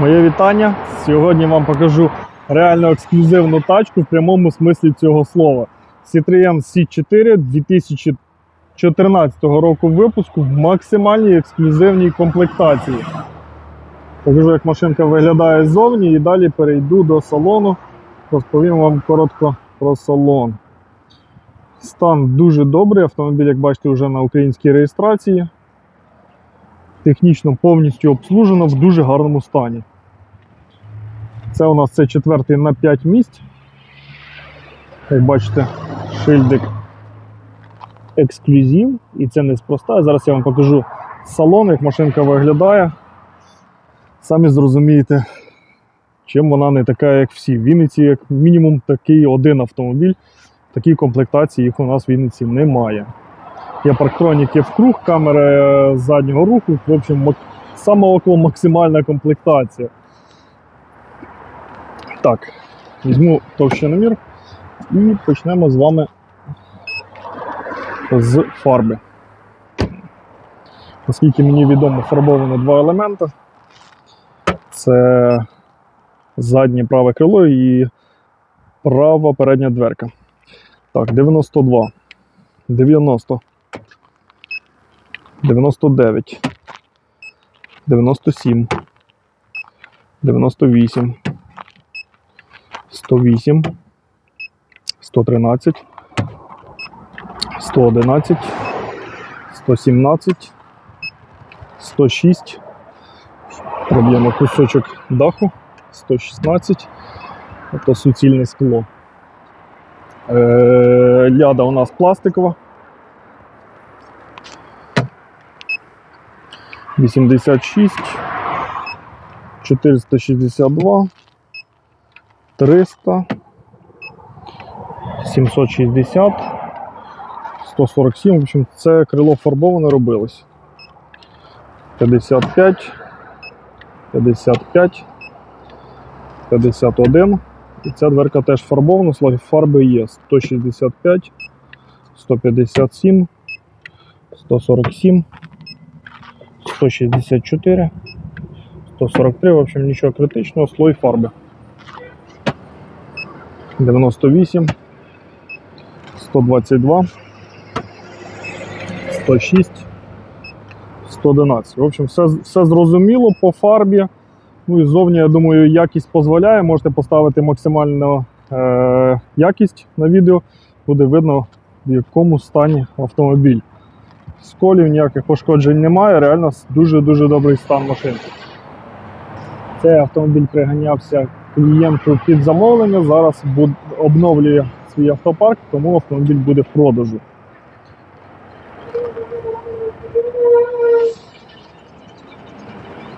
Моє вітання. Сьогодні вам покажу реально ексклюзивну тачку в прямому смислі цього слова. Citroen C4 2014 року випуску в максимальній ексклюзивній комплектації. Покажу, як машинка виглядає ззовні, і далі перейду до салону. Розповім вам коротко про салон. Стан дуже добрий. Автомобіль, як бачите, вже на українській реєстрації. Технічно повністю обслужено в дуже гарному стані. Це у нас це четвертий на 5 місць. Як бачите, шильдик ексклюзив. І це неспроста. Зараз я вам покажу салон, як машинка виглядає. Самі зрозумієте, чим вона не така, як всі. В Вінниці, як мінімум, такий один автомобіль. Такій комплектації їх у нас в Вінниці немає. Є парктроніки в круг, камери е, заднього руху. В общем, саме около максимальна комплектація. Так, візьму товщиномір і почнемо з вами з фарби. Наскільки мені відомо, фарбовано два елементи. Це заднє праве крило і права передня дверка. Так, 92, 90, 99, 97, 98, 108, 113, 111, 117, 106, проб'ємо кусочок даху, 116, це суцільне скло. Е, ляда у нас пластикова. 86, 462, 300, 760, 147. В общем, це крило фарбоване робилось. 55, 55, 51. І ця дверка теж фарбована, слой фарби є 165, 157, 147, 164, 143, в общем, нічого критичного, слой фарби. 98, 122, 106, 111. В общем, все, все зрозуміло по фарбі. Ну і зовні, я думаю, якість дозволяє. Можете поставити максимальну е, якість на відео, буде видно, в якому стані автомобіль. Сколів ніяких пошкоджень немає, реально дуже-дуже добрий стан машини. Цей автомобіль приганявся клієнту під замовлення. Зараз обновлює свій автопарк, тому автомобіль буде в продажу.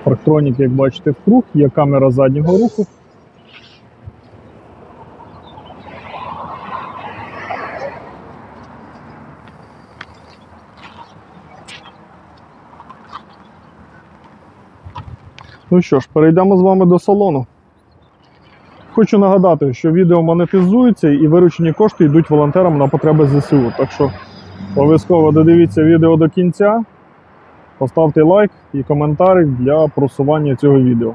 Парктронік, як бачите, в круг, є камера заднього руху. Ну що ж, перейдемо з вами до салону. Хочу нагадати, що відео монетизується і виручені кошти йдуть волонтерам на потреби ЗСУ. Так що обов'язково додивіться відео до кінця, поставте лайк і коментар для просування цього відео.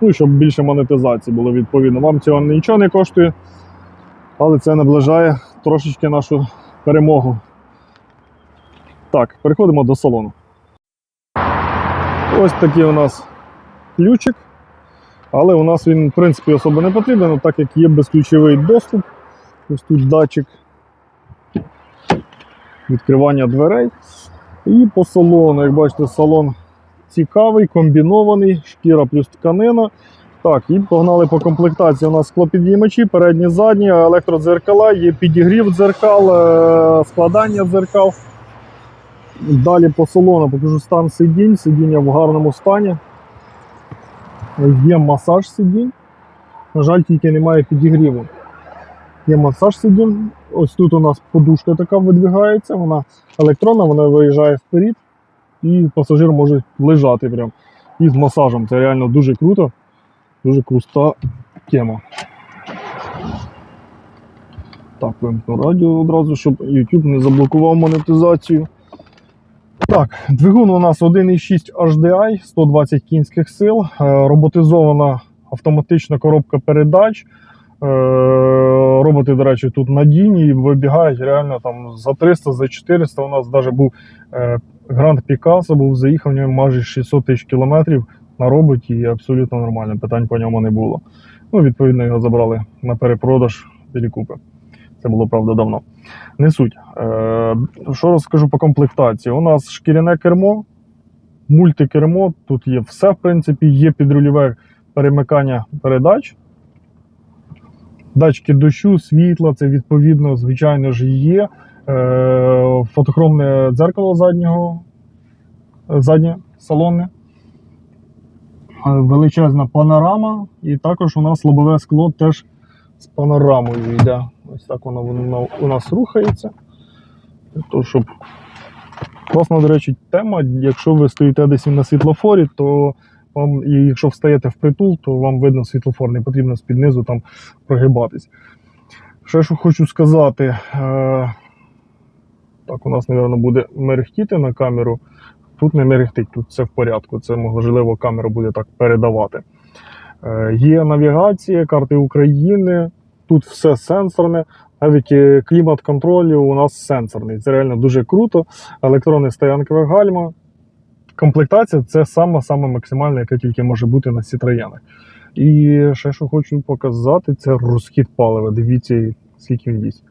Ну щоб більше монетизації було відповідно. Вам цього нічого не коштує, але це наближає трошечки нашу перемогу. Так, переходимо до салону. Ось такий у нас ключик. Але у нас він, в принципі, особо не потрібен, так як є безключовий доступ. Ось тут датчик відкривання дверей. І по салону, як бачите, салон цікавий, комбінований, шкіра плюс тканина. Так, і погнали по комплектації. У нас склопідіймачі, передні, задні, електродзеркала, є підігрів дзеркал, е, складання дзеркал. Далі по салону покажу стан сидінь. Сидіння в гарному стані. Є масаж сидінь. На жаль, тільки немає підігріву. Є масаж сидінь. Ось тут у нас подушка така видвигається, вона електронна, вона виїжджає вперед, і пасажир може лежати прям. І з масажем. Це реально дуже круто, дуже крута тема. Так, вимкну радіо одразу, щоб YouTube не заблокував монетизацію. Так, двигун у нас 1,6 HDI, 120 кінських сил, е, роботизована автоматична коробка передач. Е, Роботи, до речі, тут надійні і вибігають реально там за 300, за 400. У нас навіть був е, Гранд Пікасо, був заїхав в ньому майже 600 тисяч кілометрів на роботі і абсолютно нормально, питань по ньому не було. Ну, відповідно, його забрали на перепродаж білі купи. Це було правда давно. Не суть. Е, що розкажу по комплектації? У нас шкіряне кермо, мультикермо, тут є все, в принципі, є підрульове перемикання передач. Датчики дощу, світла, це відповідно, звичайно ж, є. Е, фотохромне дзеркало заднього, заднє салонне. Е, Величезна панорама, і також у нас лобове скло теж з панорамою йде. Ось так воно, у нас рухається. То, щоб... Класна, до речі, тема. Якщо ви стоїте десь на світлофорі, то вам, і якщо встаєте в притул, то вам видно світлофор, не потрібно з-під низу там прогибатись. Ще що хочу сказати. Е... Так, у нас, мабуть, буде мерехтіти на камеру. Тут не мерехтить, тут все в порядку. Це можливо камера буде так передавати. Е, Є навігація, карти України, тут все сенсорне. Навіть е, клімат-контроль у нас сенсорний. Це реально дуже круто. Електронне стоянкове гальма. Комплектація це саме саме максимальна, яка тільки може бути на Citroёn. І ще що хочу показати, це розхід палива. Дивіться, скільки він їсть.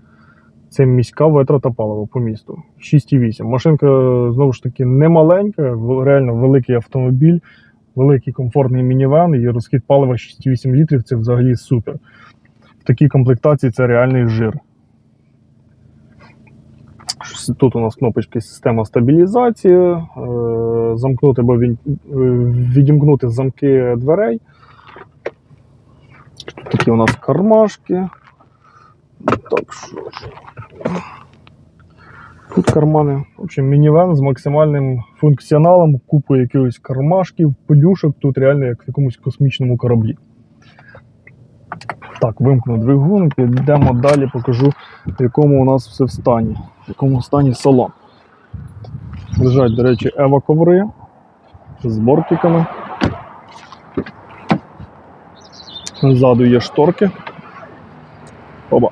Це міська витрата палива по місту. 6,8. Машинка знову ж таки не маленька, реально великий автомобіль, великий комфортний мінівен і розхід палива 6,8 літрів це взагалі супер. Такій комплектації це реальний жир. Тут у нас кнопочки система стабілізації, е, замкнути або е, відімкнути замки дверей. Тут такі у нас кармашки. Так, що ж. Тут кармани. В общем, мінівен з максимальним функціоналом, купою якихось кармашків, плюшок. Тут реально як в якомусь космічному кораблі. Так, вимкну двигун, підемо далі, покажу, в якому у нас все в стані. В якому стані салон. Лежать, до речі, ева коври з бортиками. Ззаду є шторки. Оба.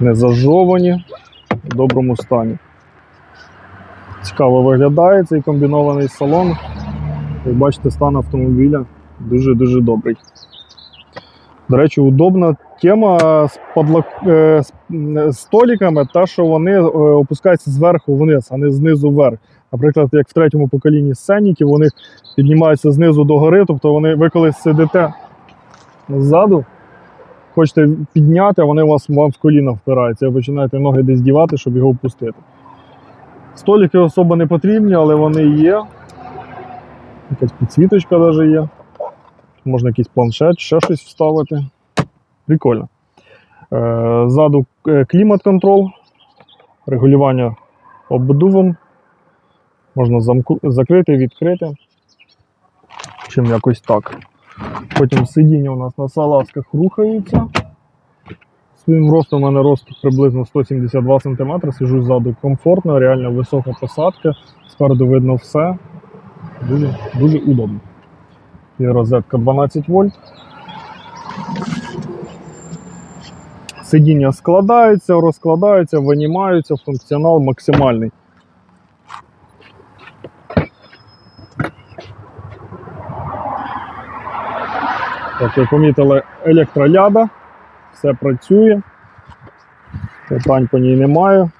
Не зажовані, в доброму стані. Цікаво виглядає цей комбінований салон. Як бачите, стан автомобіля дуже-дуже добрий. До речі, удобна тема з, подлак... е, з м, та що вони е, опускаються зверху вниз, а не знизу вверх. Наприклад, як в третьому поколінні сценіків, вони піднімаються знизу до гори, тобто вони, ви коли сидите ззаду, хочете підняти, а вони вас вам в коліна впираються, ви починаєте ноги десь дівати, щоб його впустити. Столики особо не потрібні, але вони є. Якась підсвіточка навіть є. Можна якийсь планшет, ще щось вставити. Прикольно. Е, Ззаду е, клімат-контрол, регулювання обдувом. Можна замку... закрити, відкрити. Чим якось так. Потім сидіння у нас на салазках рухаються. Своїм ростом у мене рост приблизно 172 см. Сижу ззаду комфортно, реально висока посадка. Спереду видно все. Дуже, дуже удобно. Є розетка 12 вольт. Сидіння складаються, розкладаються, винімаються, функціонал максимальний. Як ви помітили, електроляда, все працює, питань по ній немає.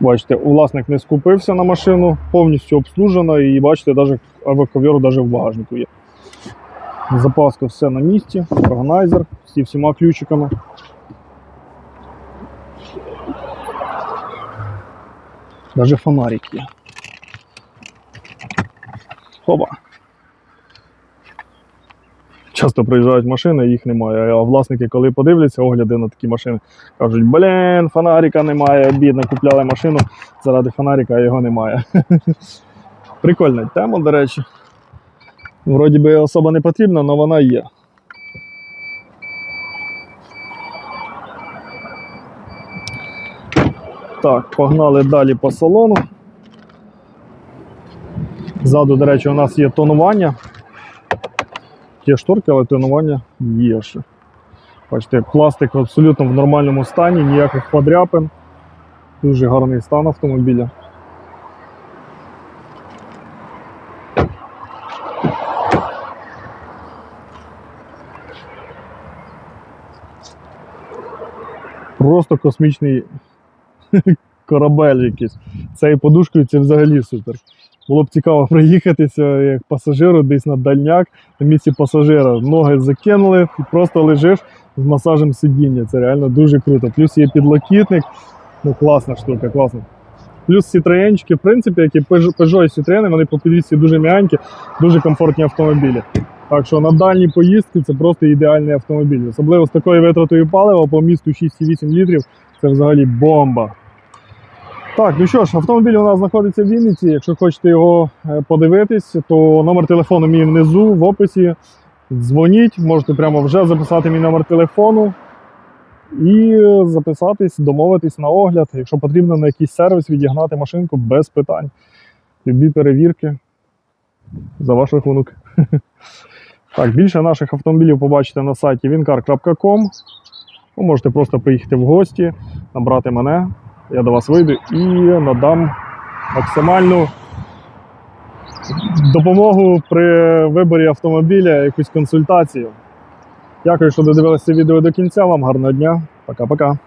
Бачите, власник не скупився на машину, повністю обслужена і бачите, навіть авіаковір навіть в багажнику є. Запаска все на місці, органайзер зі всіма ключиками. Навіть фонарик є. Хоба. Часто приїжджають машини, їх немає. А власники, коли подивляться огляди на такі машини, кажуть, блін, фонарика немає, бідно, купляли машину заради фонарика, а його немає. Прикольна тема, до речі. Вроді би особа не потрібна, але вона є. Так, погнали далі по салону. Ззаду, до речі, у нас є тонування. Є шторки, але тонування є ще. Бачите, пластик абсолютно в нормальному стані, ніяких подряпин. Дуже гарний стан автомобіля. Просто космічний корабель якийсь. Цією подушкою це взагалі супер. Було б цікаво проїхатися як пасажиру десь на дальняк на місці пасажира. Ноги закинули і просто лежиш з масажем сидіння. Це реально дуже круто. Плюс є підлокітник. Ну, класна штука, класна. Плюс Citroenчики, в принципі, як і Peugeot Peugeot і Citroen, вони по підвісці дуже м'янькі, дуже комфортні автомобілі. Так що на дальні поїздки це просто ідеальний автомобіль. Особливо з такою витратою палива по місту 6,8 літрів. Це взагалі бомба. Так, ну що ж, автомобіль у нас знаходиться в Вінниці. Якщо хочете його е, подивитись, то номер телефону мій внизу в описі. Дзвоніть, можете прямо вже записати мій номер телефону і е, записатись, домовитись на огляд. Якщо потрібно на якийсь сервіс відігнати машинку без питань. Любі перевірки за ваш рахунок. Так, більше наших автомобілів побачите на сайті wincar.com. Ви можете просто приїхати в гості, набрати мене. Я до вас вийду і надам максимальну допомогу при виборі автомобіля, якусь консультацію. Дякую, що додивилися відео до кінця. Вам гарного дня. Пока-пока.